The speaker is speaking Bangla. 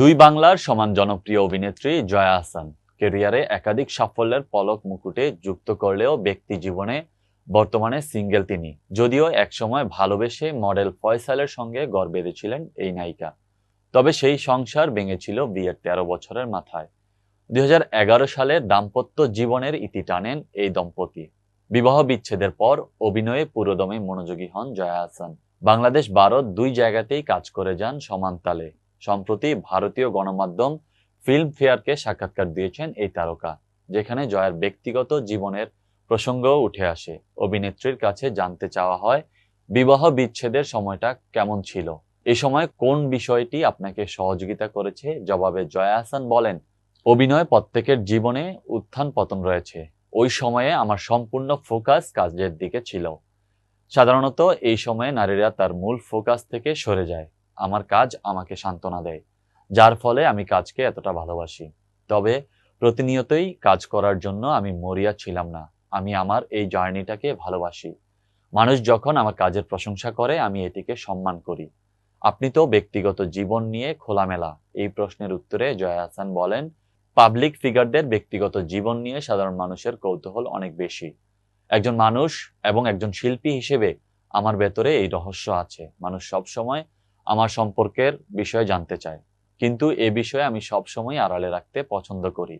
দুই বাংলার সমান জনপ্রিয় অভিনেত্রী জয়া আহসান কেরিয়ারে একাধিক সাফল্যের পলক মুকুটে যুক্ত করলেও ব্যক্তি জীবনে বর্তমানে সিঙ্গেল তিনি। যদিও একসময় ভালোবেসে মডেল ফয়সালের সঙ্গে গড় বেঁধেছিলেন এই নায়িকা। তবে সেই সংসার ভেঙেছিল বিয়ের তেরো বছরের মাথায়। দুই হাজার এগারো সালে দাম্পত্য জীবনের ইতি টানেন এই দম্পতি। বিবাহ বিচ্ছেদের পর অভিনয়ে পুরোদমে মনোযোগী হন জয়া আহসান বাংলাদেশ, ভারত দুই জায়গাতেই কাজ করে যান সমান তালে। সম্প্রতি ভারতীয় গণমাধ্যম ফিল্ম ফেয়ারকে সাক্ষাৎকার দিয়েছেন এই তারকা, যেখানে জয়ার ব্যক্তিগত জীবনের প্রসঙ্গও উঠে আসে। অভিনেত্রীর কাছে জানতে চাওয়া হয়, বিবাহ বিচ্ছেদের সময়টা কেমন ছিল? এই সময় কোন বিষয়টি আপনাকে সহযোগিতা করেছে? জবাবে জয়া হাসান বলেন, অভিনয় প্রত্যেকের জীবনে উত্থান পতন রয়েছে। ওই সময়ে আমার সম্পূর্ণ ফোকাস কাজের দিকে ছিল। সাধারণত এই সময়ে নারীরা তার মূল ফোকাস থেকে সরে যায়। আমার কাজ আমাকে সান্ত্বনা দেয়, যার ফলে আমি কাজকে এতটা ভালোবাসি। তবে প্রতিনিয়তই কাজ করার জন্য আমি মরিয়া ছিলাম না, আমি আমার এই জার্নিটাকে ভালোবাসি। মানুষ যখন আমার কাজের প্রশংসা করে, আমি এটিকে সম্মান করি। আপনি তো ব্যক্তিগত জীবন নিয়ে খোলামেলা এই প্রশ্নের উত্তরে জয়া হাসান বলেন, পাবলিক ফিগারদের ব্যক্তিগত জীবন নিয়ে সাধারণ মানুষের কৌতূহল অনেক বেশি। একজন মানুষ এবং একজন শিল্পী হিসেবে আমার ভেতরে এই রহস্য আছে। মানুষ সব সময় আমার সম্পর্কের বিষয়ে জানতে চায়। কিন্তু এ বিষয়ে আমি সবসময় আড়ালে রাখতে পছন্দ করি।